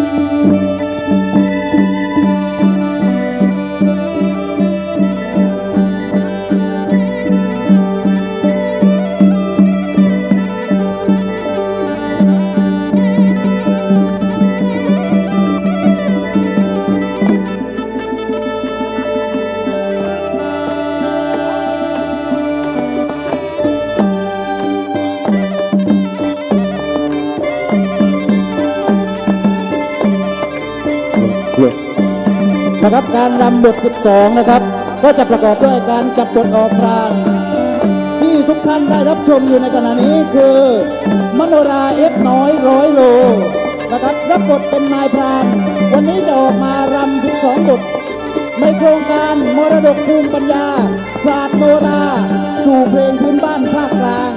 น ครับการรำบท 12 นะครับ ก็จะประกอบด้วยการจับบทออกพรางที่ทุกท่านได้รับชมอยู่ในขณะนี้คือ มโนราเอฟน้อยร้อยโลนะครับรับบทเป็นนายพรานวันนี้จะออกมารำ12บท ในโครงการมรดกภูมิปัญญา ศาสตร์โนราสู่เพลงพื้นบ้านภาคกลาง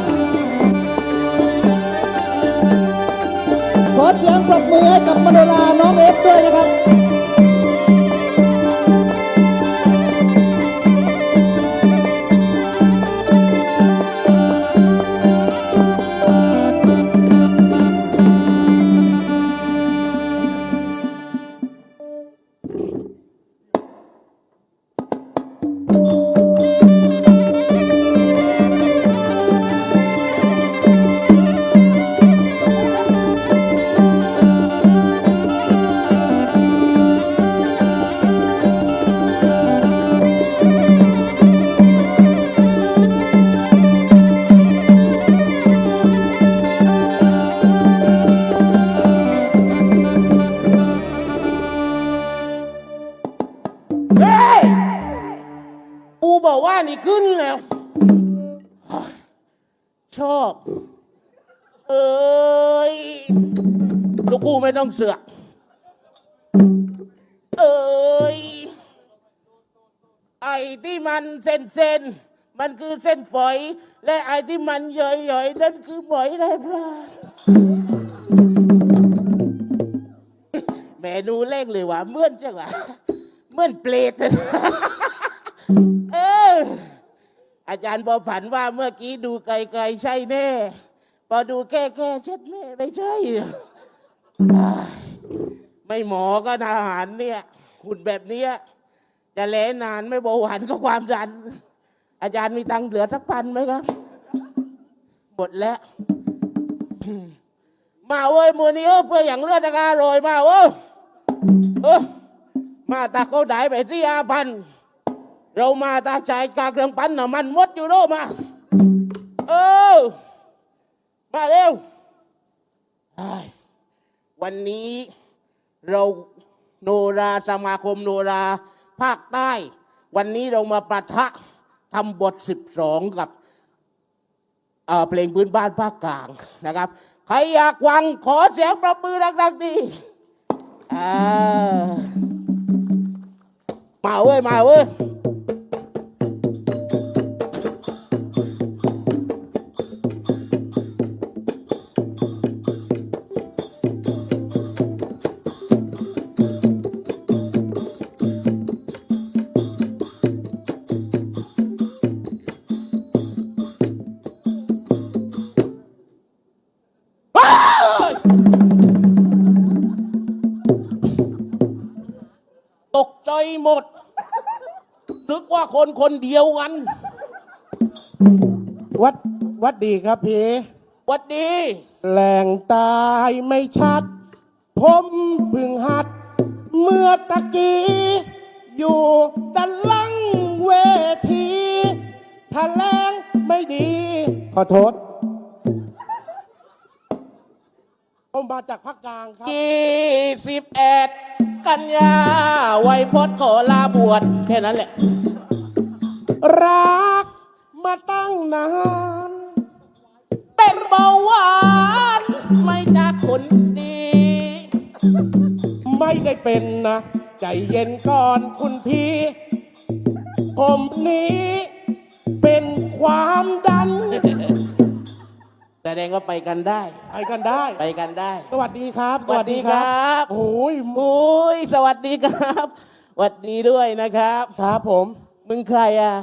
ขอเสียงปรบมือให้กับมโนราน้องเอฟด้วยนะครับ เอ้ยลูกกูไม่ต้องเสือกเอ้ยไอ้ที่มันเส้นเส้นมันคือเส้นฝอย และไอ้ที่มันหย่อยนั่นคือหมอยแรงพลาดแมนูเล่งเลยว่ะเมื่อนจังวะเมื่อนเปรตเลยเออ อาจารย์บอผันว่าเมื่อกี้ดูไกลๆใช่แน่ พอดูแก้ๆเช็ดแม่ไม่ใช่ ไม่หมอก็ทหารเนี่ยหุ่นแบบเนี้ยจะแลนานไม่เบาหวานก็ความดัน อาจารย์มีตังค์เหลือสักพันไหมครับ หมดแล้ว มาเว้ยมือนี้เออเพื่ออย่างเลือดอากาโรยมาเว้ยเออมาตาเขาได้ไปที่อาพัน เรามาตาจ่ายกาเครื่องปั้นน่ะมันมดอยู่โน่มา เออ มาเร็วอ้วันนี้เราโนราสมาคมโนรา ภาคใต้ วันนี้เรามาประทะทำบทสิบสองกับเอ่อเพลงพื้นบ้านภาคกลางนะครับ ใครอยากฟังขอเสียงประมือดังๆดีมาเว้ย มาเว้ย คนคนเดียวกันวัดวัดดีครับพี่หวัดดี แหล่งตายไม่ชัด ผมเพึ่งหัด เมื่อตะกี้ อยู่ด้านหลังเวทีถ้าแรงไม่ดี ขอโทษ ผมมาจากภาคกลางครับยี่สิบเอ็ดกันยาไวยพจน์ขอลาบวชแค่นั้นแหละ รักมาตั้งนาน เป็นเบาหวานไม่จากคนดี ไม่ได้เป็นนะ ใจเย็นก่อนคุณพี่ ผมนี้เป็นความดัน แสดงว่าไปกันได้ ไปกันได้ ไปกันได้ สวัสดีครับสวัสดีครับโอ้ยโอ้ยสวัสดีครับสวัสดีด้วยนะครับ ครับผม มึงใครอะ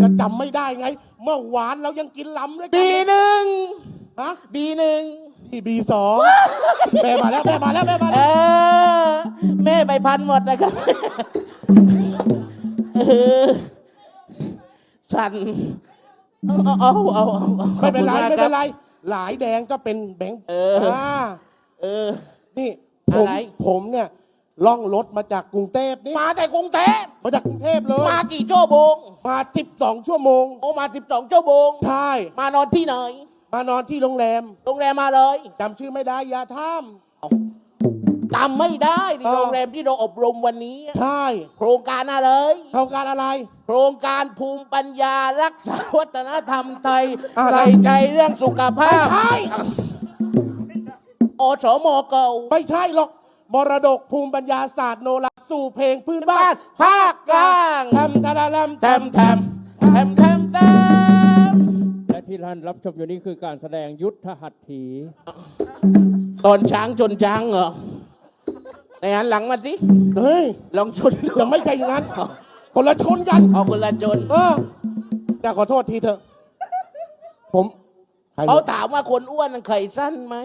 ก็จำไม่ได้ไง เมื่อวานเรายังกินลำด้วยกับีหนึ่งฮะบีหนึ่งยที่บีสองแม่มาแล้วแม่มาแล้วแม่มาเอแล้วอ แม่ไปพันหมดนะครับเออสั่นเอาเอาเอาเอาเอาไม่เป็นไรขอบไม่คุณากคเป็บ นไร หลายแดงก็เป็นแบงค์เอออ่าเออ นี่ผมอะไร ผมเนี่ย ล่องรถมาจากกรุงเทพนี่มาแต่กรุงเทพมาจากกรุงเทพเลย มากี่ชั่วโมงมาสิบสองชั่วโมง โอ้มาสิบสองชั่วโมงใช่ มานอนที่ไหน มานอนที่โรงแรมโรงแรมมาเลยจำชื่อไม่ได้ยาท่าม จำไม่ได้ที่เออ โรงแรมที่เราอบรมวันนี้ ใช่โครงการอะไรโครงการอะไร โครงการภูมิปัญญารักษาวัฒนธรรมไทย อะใส่ใจเรื่องสุขภาพไม่ใช่ อสมเก่าไม่ใช่หรอก มรดกภูมิปัญญาศาสตร์โนราสู่เพลงพื้นบ้าบ้านนภาคกลางทำตะละลำแทมแทมแทมแทมแทมและที่ท่านรับชมอยู่นี้คือการแสดงยุทธหัตถี ตอนช้างชนช้างเหรอในหันหลังมาสิเฮ้ยลองชนดูยังไม่ใจอย่างนั้นคนละชนกันเอาคนละชนเออแต่ขอโทษทีเถอะ ผมใครเขาถามว่าคนอ้วนไข่สั้นไหม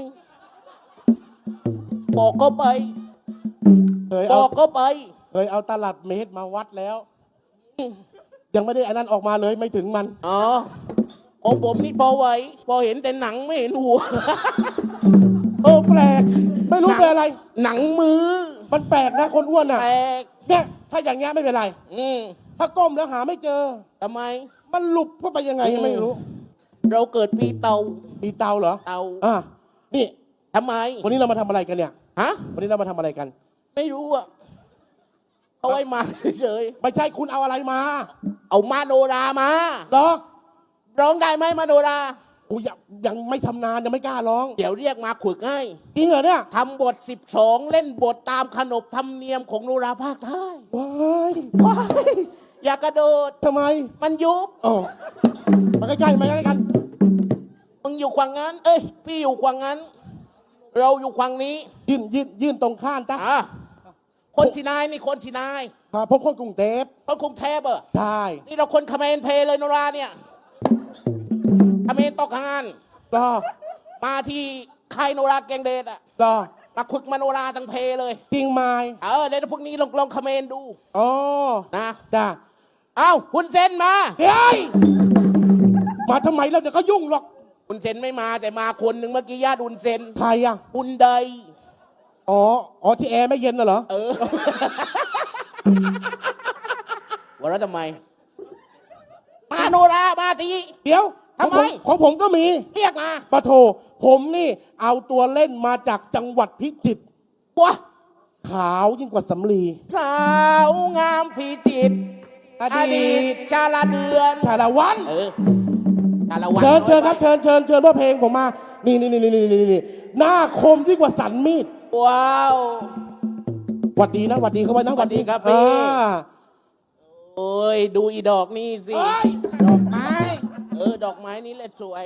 บอกก็ไป เคยบเอาอกก็ไป เคยเอาตลัดเมตรมาวัดแล้ว ยังไม่ได้อันนั้นออกมาเลยไม่ถึงมัน อ๋อ ของผมนี่พอไหว พอเห็นแต่หนังไม่เห็นหัว เออแปลก ไม่รู้เป็นอะไร หนังมือ มันแปลกนะคนอ้วนอะแปลกเนี่ยถ้าอย่างเงี้ยไม่เป็นไร อืมถ้าก้มแล้วหาไม่เจอ ทำไม มันหลุดเข้าไปยังไงยังไม่รู้ เราเกิดปีเตา มีเตาเหรอ เตาอะนี่ ทำไม วันนี้เรามาทำอะไรกันเนี่ย ฮะ วันนี้เรามาทำอะไรกัน ไม่รู้อะเขาไว้มาเฉยไม่ใช่คุณเอาอะไรมาๆเอามาโนรามา เหรอร้องได้ไหมมาโนรา กูยังยังไม่ชำนาญยังไม่กล้าร้อง เดี๋ยวเรียกมาขุดให้จริงเหรอเนี่ยทำบท 12 เล่นบทตามขนบธรรมเนียมของโนราภาคใต้ว้ายว้ายอย่ากระโดด ทำไมมันยุบ อ๋อมาใกล้ๆมาใกล้ๆกัน มึงอยู่ขวางนั้น เอ้ย พี่อยู่ขวางนั้น เราอยู่ขวางนี้ยื่นยื่นยื่นตรงข้ามจ้ะอะคนที่นายนี่คนที่นายพาพบคนกรุงเทพคนกรุงเทพเหรอใช่นี่เราคนเขมรเพเลยโนราเนี่ยเขมรตกงานรอมาที่ค่ายโนราแกงเดชอะรอมาฝึกมาโนราทั้งเพเลย จริงไหมเออเดี๋ยวพวกนี้ลองลองเขมรดูอ๋อนะจ้ะเอ้าคุณเซนมาเฮ้ยมาทำไมแล้วเดี๋ยวก็ยุ่งหรอก คุณเซนไม่มาแต่มาคนหนึ่งเมื่อกี้ญาติอุนเซนใครอะ อุนไดอ๋อ อ๋อที่แอร์ไม่เย็นน่ะเหรอ เออว่าแล้วทำไม มาโนรามาที เดี๋ยวทำไม ของผมของผมก็มีเรียกมาปะโถผมนี่เอาตัวเล่นมาจากจังหวัดพิจิตรวะขาวยิ่งกว่าสำลี สาวงามพิจิตรออดีดีตตชาละเดือน ชาละวัน เออชาละวันเชิญเชิญครับน้อยไปเชิญเชิญเชิญว่าเพลงผมมา นี่นี่นี่นี่นี่นี่นี่หน้าคมยิ่งกว่าสันมีดว้าวหวัดดีนะหวัดดีเขาไว้นะหวัดดีครับพี่ อ่าโอ้ย ดูอีดอกนี่สิ เอ้ยดอกไม้เออ ดอกไม้นี่แหละสวย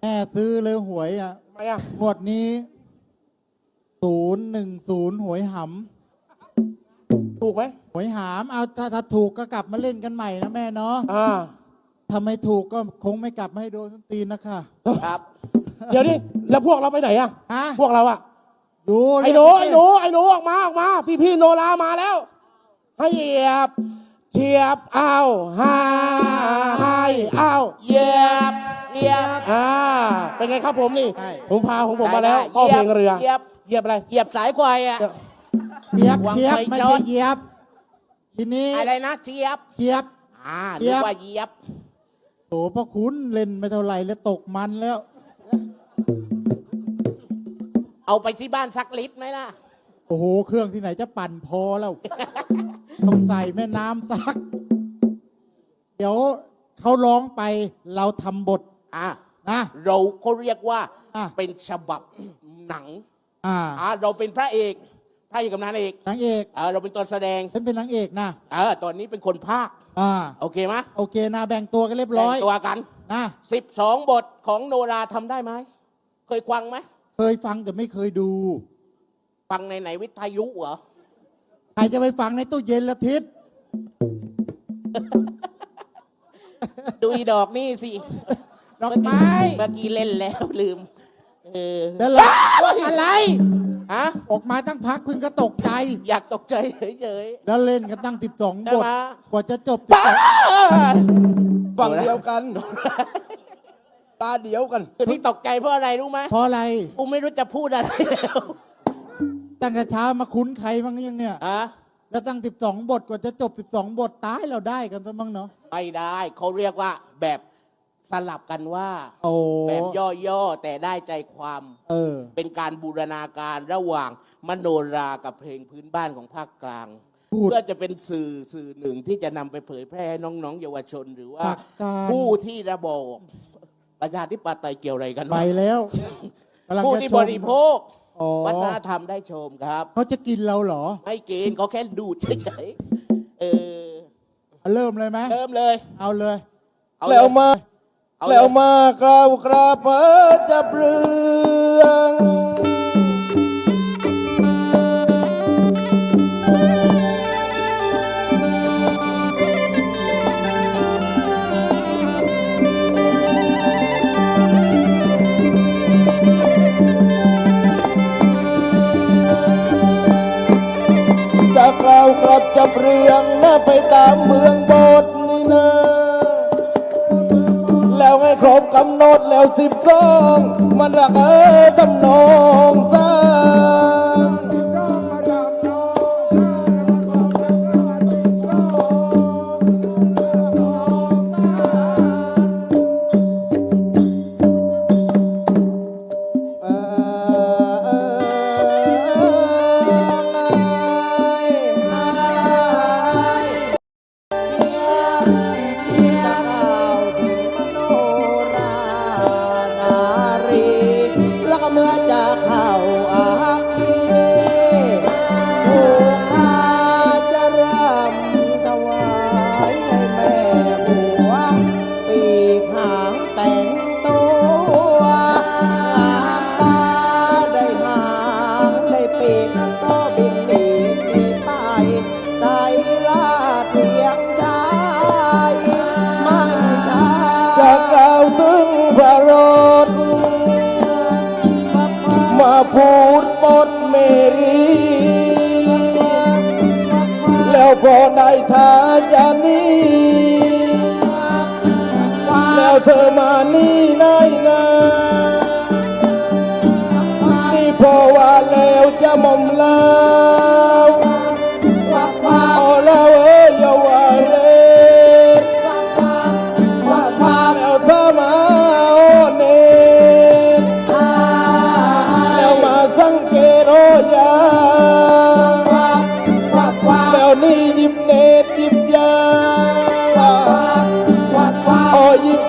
แม่ซื้อเลยหวยอะทำไมอะหมวดนี้ศูนย์หนึ่งศูนย์หวยหถูกไหมำหวยหามเอาถ้าถ้าถูกก็กลับมาเล่นกันใหม่นะแม่เนาะอ่า ถ้าไม่ถูกก็คงไม่กลับมาให้โดนส้นตีนนะคะครับ เดี๋ยวนี้แล้วพวกเราไปไหนอะฮะพวกเราอะดูไอ้หนูเรียกไอ้หนูไอ้หนูออกมาออกมา พี่พี่โนรามาแล้ว ให้เหยียบเฉียบเอาหาให้เอาเหยียบเหยียบอ่าเป็นไงครับผมนี่ ใช่ผมพาของผมมาแล้วได้พ่อเพลงเรือเหยียบเหยียบอะไร เหยียบสายควายอะเจี๊ยบวางเจี๊ยบไฟไม่จอใช่ดเหยียบ ทีนี้อะไรนะเจี๊ยบเจี๊ยบ อ่าเหยีเรียยกบว่าเหยียบ โถพระคุณเล่นไม่เท่าไหร่แล้วตกมันแล้ว เอาไปที่บ้านสักลิตรไหมล่ะ โอ้โห เครื่องที่ไหนจะปั่นพอแล้ว ต้องใส่แม่น้ำซัก เดี๋ยวเขาร้องไปเราทำบทอ่านะ เราก็เรียกว่าอะเป็นฉบับหนังอ่า อ่าเราเป็นพระเอก พระเอกกับนางเอกนางเอกอ่าเราเป็นตัวแสดงฉันเป็นนางเอกนะเออตอนนี้เป็นคนภาคอ่าโอเคไหมโอเคนะแบ่งตัวกันเรียบร้อยแต่งตัวกันนะสิบสองบทของโนราทำได้ไหมเคยฟังไหมเคยฟังแต่ไม่เคยดู ฟังในไหนวิทยุเหรอใครจะไปฟังในตู้เย็นละทิศดูอีดอกนี่สิดอกไม้เมื่อกี้เล่นแล้วลืม เอเออเดี๋ยวเราอะไร ฮะออกมาตั้งพักเพึ่งก็ตกใจ อยากตกใจเฉยแล้วเล่นกันตั้งสิบสองได้บทไหมกว่าจะจบๆป้าฝั่งเดียวกัน ตาเดียวกันคือที่ตกใจเพราะอะไรรู้ไหมเพราะอะไร กูไม่รู้จะพูดอะไรแล้วตั้งแต่เช้ามาคุ้นใครบ้างยังเนี่ย ฮะแล้วตั้งสิบสองบทกว่าจะจบสิบสองบทตายเราได้กันซะมั้งเนาะ ไม่ได้เขาเรียกว่าแบบ สลับกันว่าโอ้แบบย่อๆแต่ได้ใจความ เออ เป็นการบูรณาการระหว่างมโนรากับเพลงพื้นบ้านของภาคกลาง พูด เพื่อจะเป็นสื่อสื่อหนึ่งที่จะนำไปเผยแพร่ให้น้องๆ เยาวชนหรือว่าภาคกลางผู้ที่ระบอบประชาธิปไตยเกี่ยวอะไรกันไปวะแล้วกำลังผู้จะที่ชบม ริโภคอ๋อ วัฒนธรรมได้ชมครับ เขาจะกินเราเหรอ ไม่กินเขาแค่ดูดเฉยๆเออเริ่มเลยไหมเริ่มเลย เอาเลย เอาแล้วมาเอา แล้วมากล่าวกราบจับเรืองจะกล่าวกลับจับเรียงนะไปตามเมืองบทนี่นะ ครบกำหนดแล้วสิบสองมันรักเออทำนองส เพียงชายไม่ชาจะกล่าวถึงพระรถมาพูดปดเมรี แล้วพอได้ทาจานี้ แล้วเธอมานี่นายนานี่พอว่าแล้วจะมอมลา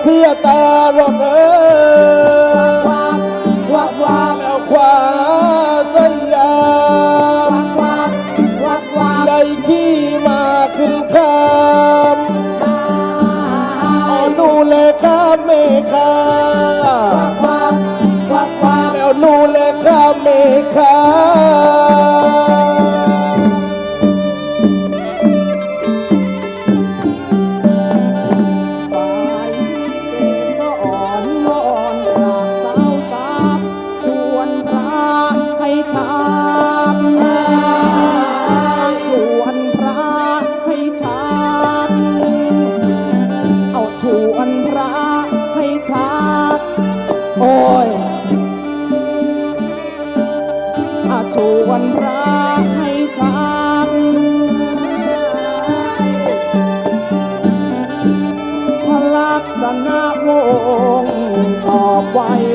เสียตารถเอ้ย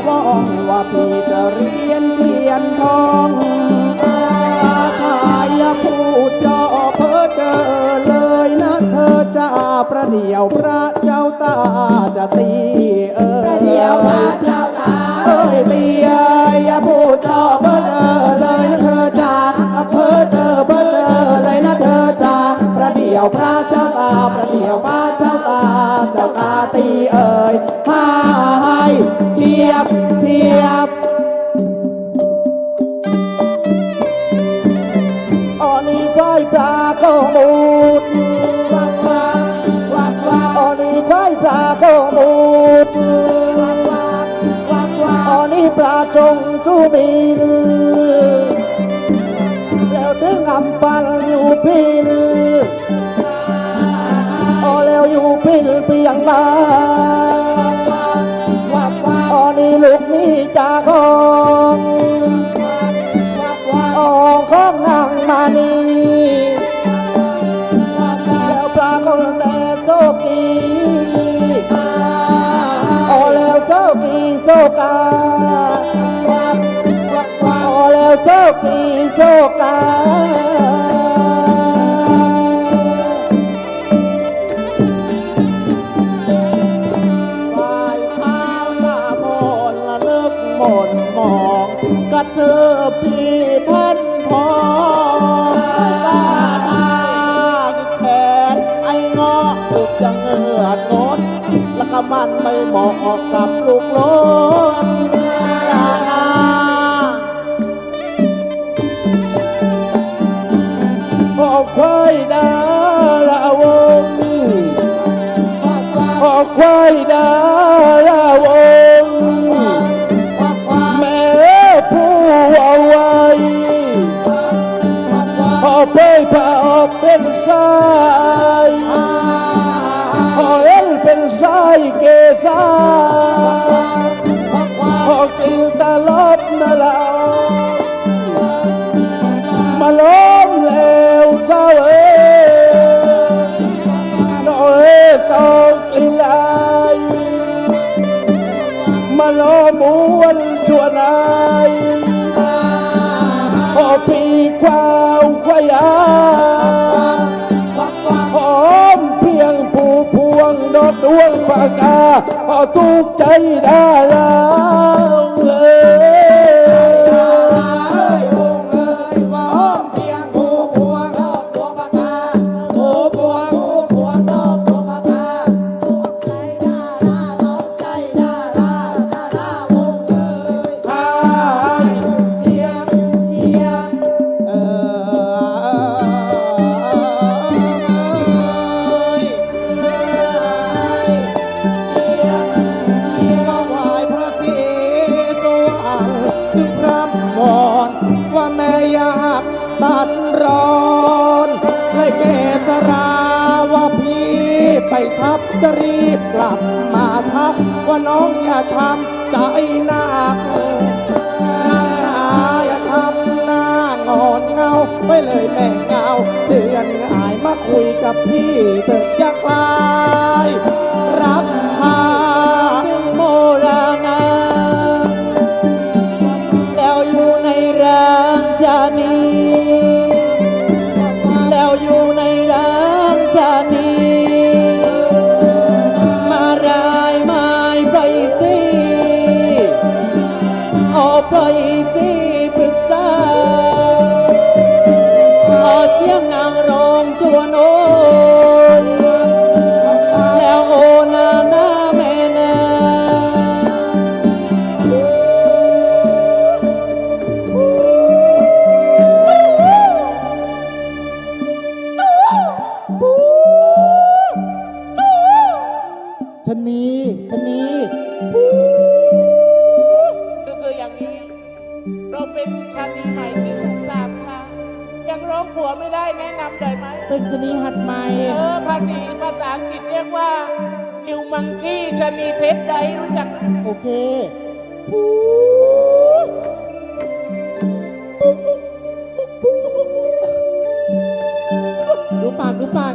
ว้ว่องว่าพี่จะเรียนเขียนทองอาทายพูดจอเพ้อเจอเลยนะเธอจะประเดี๋ยวพระเจ้าตาจะตีเออประเดี๋ยวพระเจ้าตาเอ้ยตีเอ้ยอย่าพูดจอเพ้อเจอเลยนะเธอ ยวพระเจ้าตาประเดียวพระเจ้าตาเจ้าตาตีเอ่ยมาให้เทียบเทียบอันนี้ไหวปลาก็มูดวัดว่าวัดวักอันนี้ไหวปลาก็มูดวัดว่าวัดวักอันนี้ปลาจงจูบินแล้วถึงอัำปันอยู่พิน อยู่พินเปียงมาวัดว่ตอ๋อนี่ลูกนี่จากองอ๋อของนางมานีแล้วปลาคนแต่โซกีโอแล้วโซกีโซกาโอแล้วโซกีโซกา love. ปากกาตุ้ใจได้แล้วเออ ทำใจหนักอย่าทำหน้างอนเงาไปเลยแม่เงาเดือนอายมาคุยกับพี่เถิดอย่าคลาย รับพาโมร เพชรใดรู้จักโอเคปูดูปากดูปาก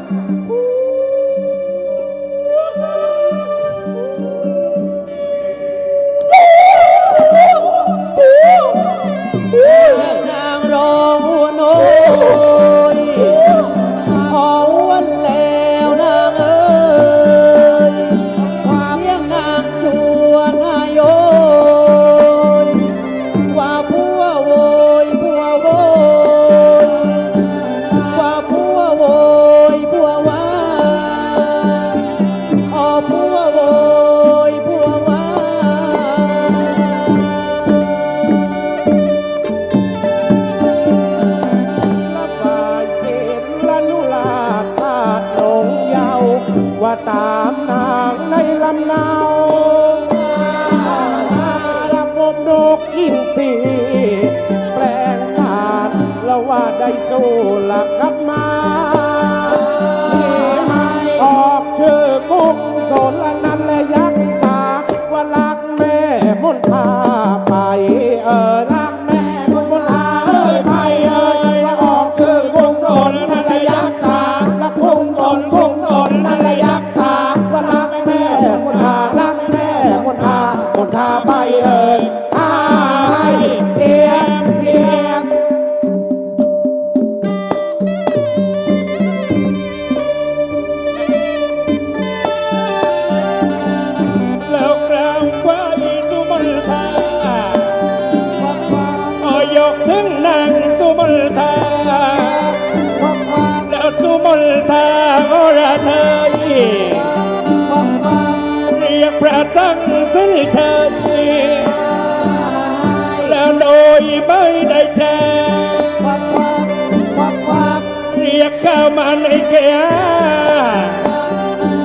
แก่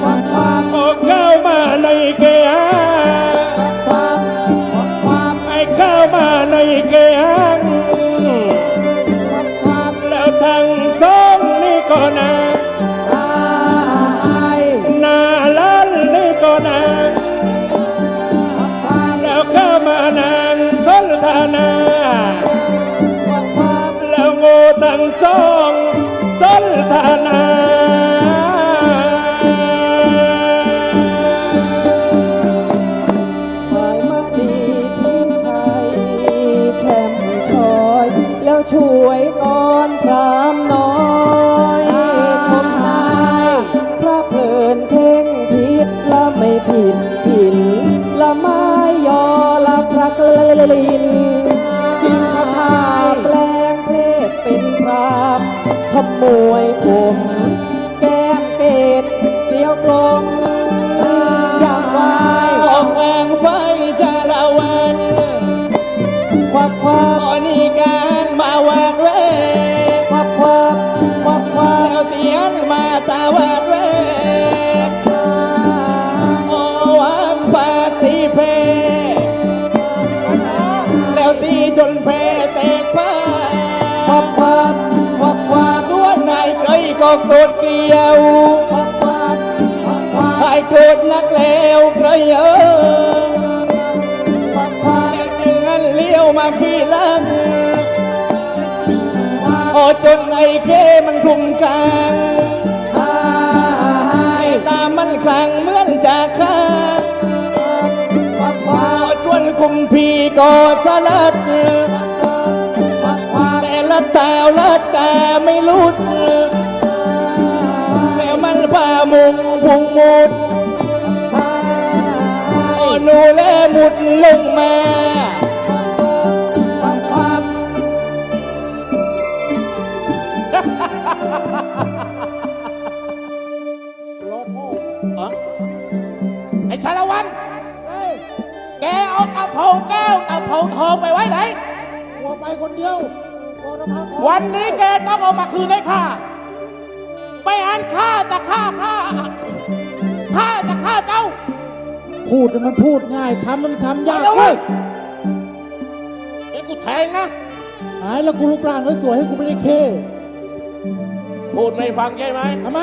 ออกเข้ามาในแก่ไอ้เข้ามาในแกงแล้วทั้งสองนี่ก็นาหน้าล้านนี่ก็นาแล้วเข้ามานางสนทนาแล้วง่ทั้งสองสนทนา เคยก็โกรธเกลียวควักควักควักควักไอ้โกรธนักแล้วเคยเออควักควักแล้วจึงงั้นเลี้ยวมาขี้หลังโอ้จนไอ้เคมันคลุมกลางหาให้ตามันคลังเหมือนจากข้าควักควัพกอชวนคุมพีกอดสลัดควักควักแต่ละตาวละตาไม่รุดแต่มันพามุ งพุงมุดหาโอ้หนูแลมุดลงมาควักควักไอ้ชาละวันแกเอากระเพราแก้วกระเพราทองไปไว้ไหน หัวไปคนเดียวโกนพาทองวันนี้แกต้องเอามาคืนให้ข้า ไม่อันข้าจะฆ่าข้าข้าจะฆ่าเจ้าพูดน่ะมันพูดง่ายทำมันทำยากเอาเลเว้ยยเดี๋ยวกูแทงนะหายแล้วกูรูปร่างสวยๆให้กูไม่ได้เคพูดไม่ฟังใช่ไหมทำไม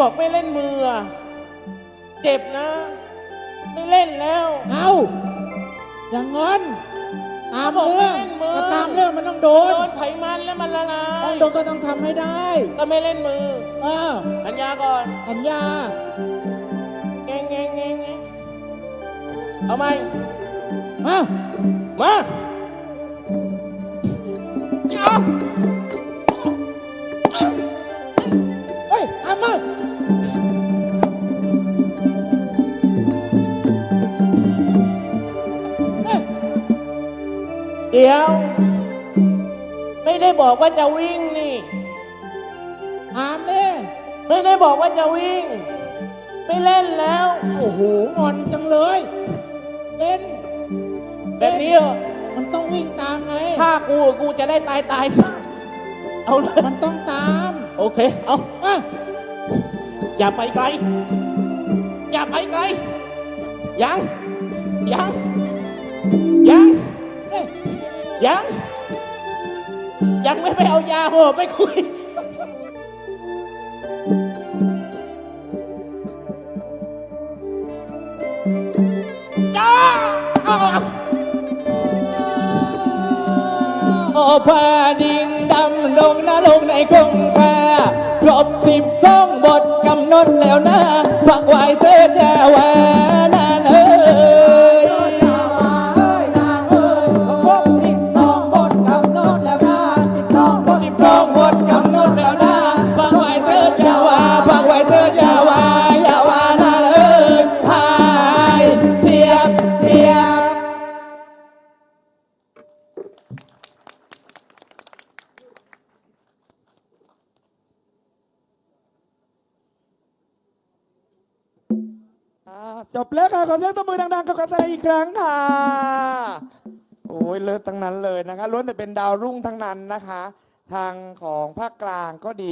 บอกไม่เล่นมืออะเจ็บนะ ไม่เล่นแล้ว เอาอย่างงั้นตามเรื่องบอกไม่เล่นมือ ก็ตามเรื่องมันต้องโดโดนนไขมันแล้วมันละลาต้องยโดนก็ต้องทำให้ได้ก็ไม่เล่นมือเออสัญญาก่อนสัญญาเงงเงงเงงเงงเอาไหม มามา เดี๋ยว ไม่ได้บอกว่าจะวิ่งนี่ถามเนี่ยไม่ได้บอกว่าจะวิ่ง ไม่เล่นแล้ว โอ้โหงอนจังเลย เล่น แบบนี้เหรอมันต้องวิ่งตามไง ถ้ากูกูจะได้ตายตายซะเอาเลยมันต้องตามโอเค เอาอะอย่าไปไกล อย่าไปไกล ยัง ยัง ยังเอ๊ะ ยัง ยังไม่ไปเอายาโหไปคุย จ้าเอาเอาเอาโอพาดิ่งดำดงนะลงในคงคาครบสิบสองบทกำหนดแล้วนะฝักไว้เถิดอย่าว่า ขอเสียงตบมือดังๆกับการแสดงอีกครั้งค่ะ โอ้ยเลิศทั้งนั้นเลยนะคะล้วนแต่เป็นดาวรุ่งทั้งนั้นนะคะ ทางของภาคกลางก็ดี